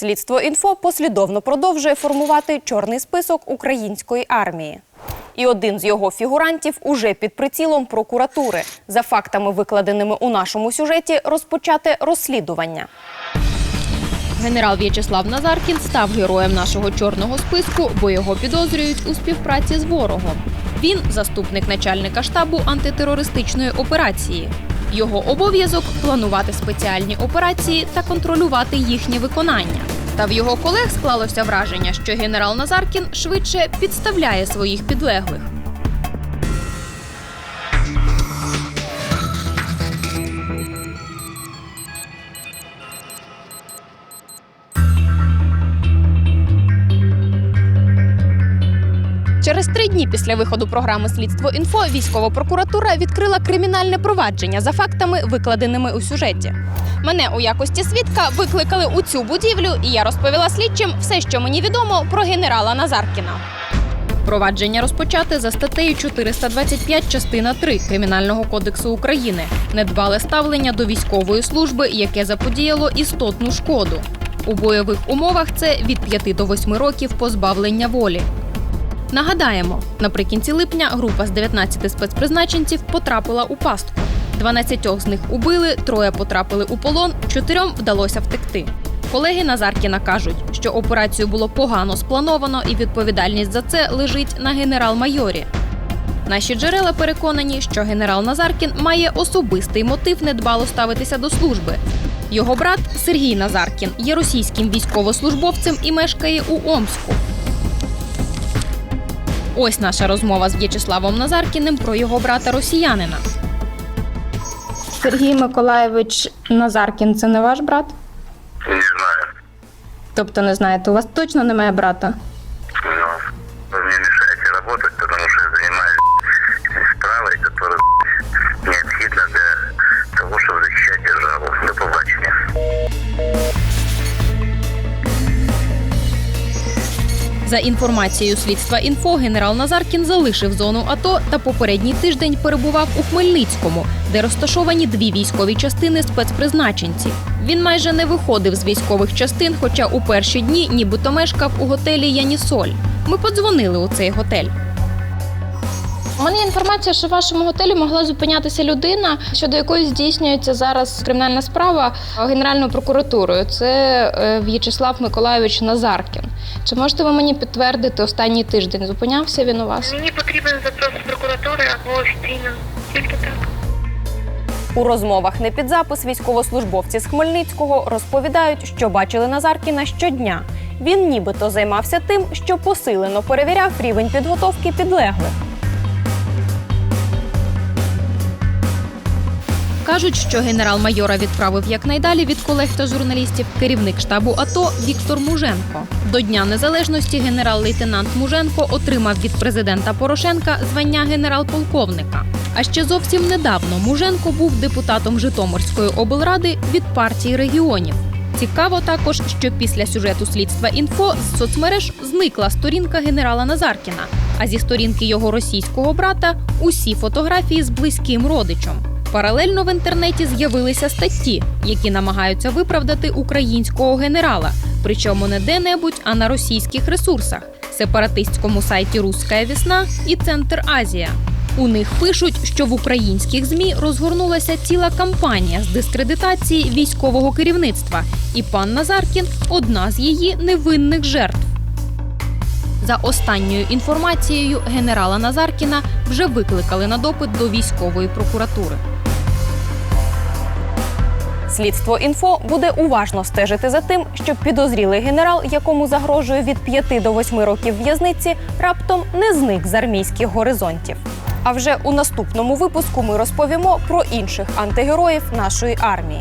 Слідство інфо послідовно продовжує формувати чорний список української армії. І один з його фігурантів уже під прицілом прокуратури. За фактами, викладеними у нашому сюжеті, розпочати розслідування. Генерал В'ячеслав Назаркін став героєм нашого чорного списку, бо його підозрюють у співпраці з ворогом. Він заступник начальника штабу антитерористичної операції. Його обов'язок планувати спеціальні операції та контролювати їхнє виконання. Та в його колег склалося враження, що генерал Назаркін швидше підставляє своїх підлеглих. Через три дні після виходу програми Слідство інфо військова прокуратура відкрила кримінальне провадження за фактами, викладеними у сюжеті. Мене у якості свідка викликали у цю будівлю, і я розповіла слідчим все, що мені відомо про генерала Назаркіна. Провадження розпочати за статтею 425 частина 3 Кримінального кодексу України. Недбале ставлення до військової служби, яке заподіяло істотну шкоду. У бойових умовах це від 5 до 8 років позбавлення волі. Нагадаємо, наприкінці липня група з 19 спецпризначенців потрапила у пастку. 12 з них убили, троє потрапили у полон, чотирьом вдалося втекти. Колеги Назаркіна кажуть, що операцію було погано сплановано, і відповідальність за це лежить на генерал-майорі. Наші джерела переконані, що генерал Назаркін має особистий мотив недбало ставитися до служби. Його брат Сергій Назаркін є російським військовослужбовцем і мешкає у Омську. Ось наша розмова з В'ячеславом Назаркіним про його брата росіянина. Сергій Миколаєвич Назаркін це не ваш брат? Не знаю. Тобто не знаєте, у вас точно немає брата? За інформацією слідства інфо, генерал Назаркін залишив зону АТО та попередній тиждень перебував у Хмельницькому, де розташовані дві військові частини спецпризначенців. Він майже не виходив з військових частин, хоча у перші дні нібито мешкав у готелі Янісоль. Ми подзвонили у цей готель. У мене є інформація, що в вашому готелі могла зупинятися людина, щодо якої здійснюється зараз кримінальна справа Генеральною прокуратурою. Це е, В'ячеслав Миколайович Назаркін. Чи можете ви мені підтвердити останній тиждень? Зупинявся він у вас? Мені потрібен запрос прокуратури або офіційно. Тільки так. У розмовах не під запис військовослужбовці з Хмельницького розповідають, що бачили Назаркіна щодня. Він нібито займався тим, що посилено перевіряв рівень підготовки підлеглих. Кажуть, що генерал-майора відправив якнайдалі від колег та журналістів керівник штабу АТО Віктор Муженко. До Дня Незалежності генерал-лейтенант Муженко отримав від президента Порошенка звання генерал-полковника. А ще зовсім недавно Муженко був депутатом Житомирської облради від партії регіонів. Цікаво також, що після сюжету слідства інфо з соцмереж зникла сторінка генерала Назаркіна, а зі сторінки його російського брата усі фотографії з близьким родичем. Паралельно в інтернеті з'явилися статті, які намагаються виправдати українського генерала, причому не де-небудь, а на російських ресурсах сепаратистському сайті Руська Вісна і Центр Азія. У них пишуть, що в українських змі розгорнулася ціла кампанія з дискредитації військового керівництва, і пан Назаркін одна з її невинних жертв. За останньою інформацією, генерала Назаркіна вже викликали на допит до військової прокуратури. Слідство інфо буде уважно стежити за тим, щоб підозрілий генерал, якому загрожує від 5 до 8 років в'язниці, раптом не зник з армійських горизонтів. А вже у наступному випуску ми розповімо про інших антигероїв нашої армії.